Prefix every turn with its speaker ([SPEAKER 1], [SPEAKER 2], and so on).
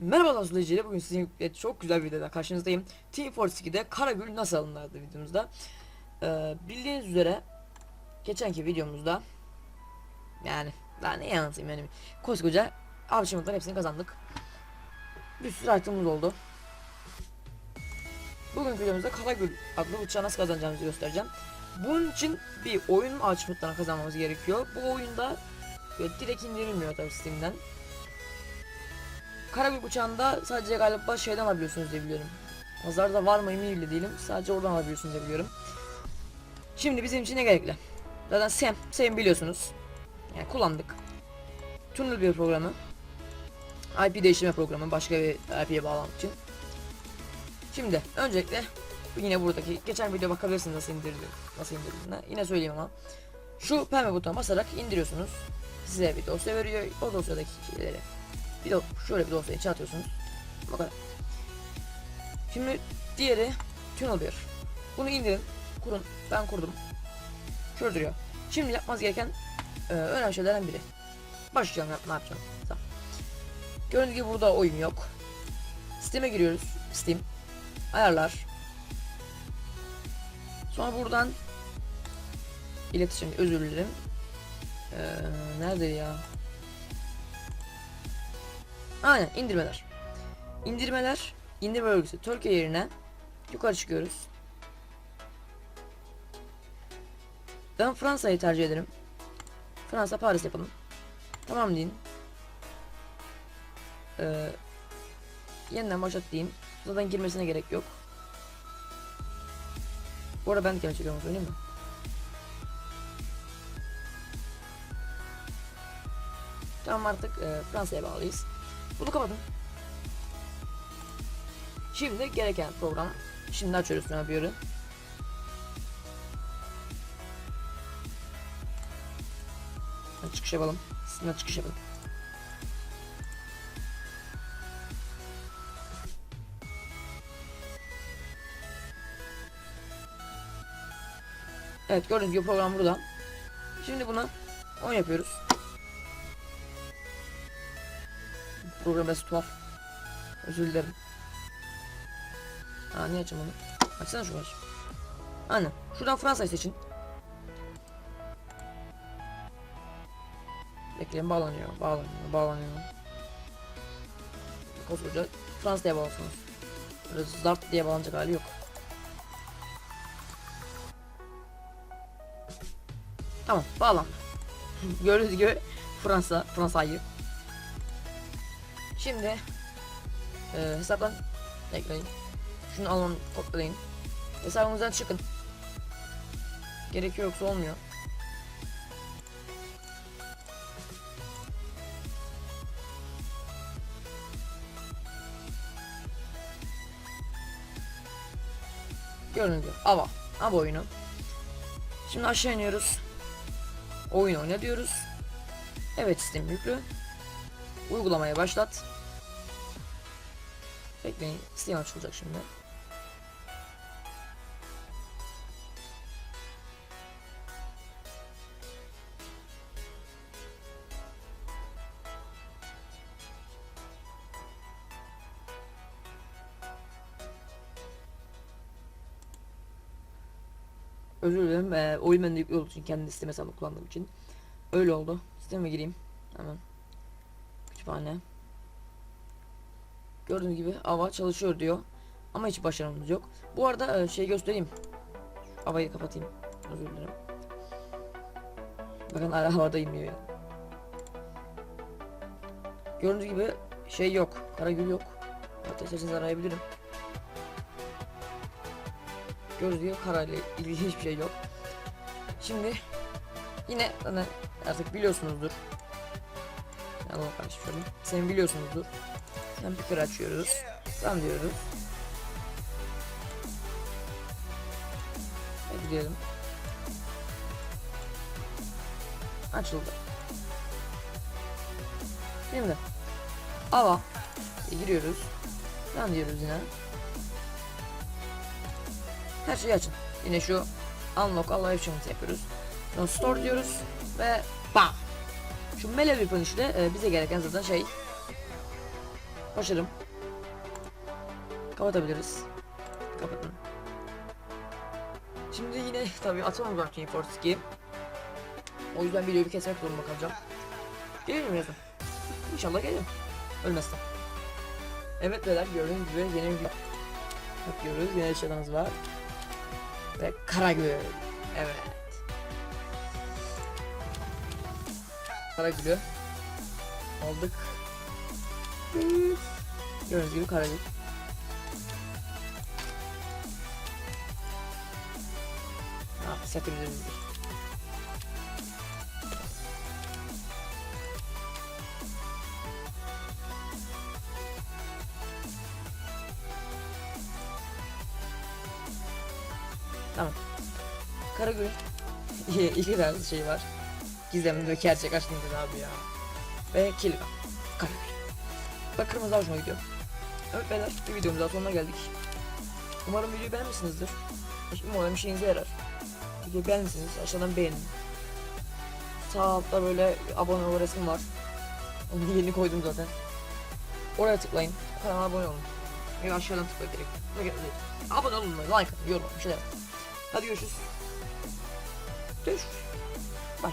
[SPEAKER 1] Merhaba izleyiciler bugün sizinle çok güzel bir videoda karşınızdayım. Team Fortress 2'de Karagül nasıl alınır adlı videomuzda. Ee, bildiğiniz üzere geçenki videomuzda yani daha ne anlatayım yani koskoca alışımlıkların hepsini kazandık. Bir sürü itemimiz oldu. Bugünkü videomuzda Karagül adlı uçağı nasıl kazanacağımızı göstereceğim. Bunun için bir oyun alışımlıklarını kazanmamız gerekiyor. Bu oyunda direkt indirilmiyor tabii Steam'den. Karabük uçağında sadece galiba şeyden alabiliyorsunuz diye biliyorum. Pazarda var mı emin bile değilim. Sadece oradan alabiliyorsunuz diye biliyorum. Şimdi bizim için ne gerekli? Zaten SEM, SEM biliyorsunuz. Yani kullandık. Tunnel bir programı. IP değiştirme programı başka bir IP'ye bağlamak için. Şimdi öncelikle yine buradaki geçen video bakabilirsiniz nasıl indirildi, nasıl indirildiğine. Yine söyleyeyim ama. Şu pembe butona basarak indiriyorsunuz. Size bir dosya veriyor. O dosyadaki şeyleri bir de şöyle bir dosyayı içe atıyorsunuz. Bu kadar. Şimdi diğeri TuneLear. Bunu indirin, kurun. Ben kurdum. Şöyle duruyor. Şimdi yapmanız gereken e, önemli şeylerden biri. Başlayalım yap, ne yapacağım. Tamam. Gördüğünüz gibi burada oyun yok. Steam'e giriyoruz. Steam. Ayarlar. Sonra buradan iletişim özür dilerim. Ee, nerede ya? Aynen indirmeler. İndirmeler, indirme bölgesi Türkiye yerine yukarı çıkıyoruz. Ben Fransa'yı tercih ederim. Fransa Paris yapalım. Tamam deyin. Ee, yeniden başlat deyin. Zaten girmesine gerek yok. Bu arada ben kendi çekiyorum söyleyeyim mi? Tamam artık e, Fransa'ya bağlıyız. Bunu. Şimdi gereken program. Şimdi açıyoruz ürün. Hadi çıkış yapalım. Üstüne çıkış yapalım. Evet gördüğünüz gibi program burada. Şimdi buna 10 yapıyoruz. Program biraz tuhaf. Özür dilerim. Ha niye onu? Açsana şu aç. Aynen. Şuradan Fransa'yı seçin. Bekleyin bağlanıyor. Bağlanıyor. Bağlanıyor. Koskoca Fransa'ya bağlısınız. Böyle zart diye bağlanacak hali yok. Tamam bağlandı. Gördüğünüz gibi Fransa, Fransa'yı Şimdi e, hesaptan ekleyin. Şunu alın kopyalayın. Hesabınızdan çıkın. Gerekiyor yoksa olmuyor. Gibi Ava. Ava oyunu. Şimdi aşağı iniyoruz. Oyun oyna diyoruz. Evet sistem yüklü. Uygulamaya başlat. Bekleyin. Steam açılacak şimdi. Özür dilerim. Ee, oyun bende yüklü olduğu için kendi Steam hesabımı kullandığım için. Öyle oldu. Steam'e gireyim. Hemen. Kütüphane. Gördüğünüz gibi ava çalışıyor diyor. Ama hiç başarımız yok. Bu arada e, şey göstereyim. Havayı kapatayım. Özür dilerim. Bakın hala havada inmiyor ya. Gördüğünüz gibi şey yok. Karagül yok. Hatta isterseniz arayabilirim. Gördüğünüz gibi karayla ilgili hiçbir şey yok. Şimdi yine hani artık biliyorsunuzdur. Karşı şöyle. Sen biliyorsunuzdur. Computer açıyoruz. Tamam diyoruz. Hadi gidelim. Açıldı. Şimdi Ava giriyoruz. Tamam diyoruz yine. Her şeyi açın. Yine şu unlock all options yapıyoruz. Sonra store diyoruz ve bam. Şu melee weapon işte e, bize gereken zaten şey Başarım. Kapatabiliriz. Kapatın. Şimdi yine tabii atamayacağım Team Fortress 2. O yüzden videoyu bir kesmek zorunda kalacağım. Gelir mi birazdan? İnşallah gelir. Ölmezsem. Evet beyler gördüğünüz gibi yeni bir bakıyoruz. Yine eşyalarımız var. Ve Karagöl. Evet. Karagöl'ü aldık. Gördüğünüz gibi Karagöl. Ah, setimizdir. Tamam. Karagül. İki tane şey var. Gizemli ve gerçek aşk nedir abi ya. Ve Kilga. Karagül. Bak kırmızı hoşuma gidiyor. Evet beyler bir videomuz daha sonuna geldik. Umarım videoyu beğenmişsinizdir. Umarım işinize yarar. Videoyu beğenmişsiniz aşağıdan beğenin. Sağ altta böyle abone ol resim var. Onu yeni koydum zaten. Oraya tıklayın. Kanala abone olun. Ya aşağıdan tıklayın direkt. Abone olun, like atın, yorum bir şeyler. Hadi görüşürüz. Görüşürüz. Bye.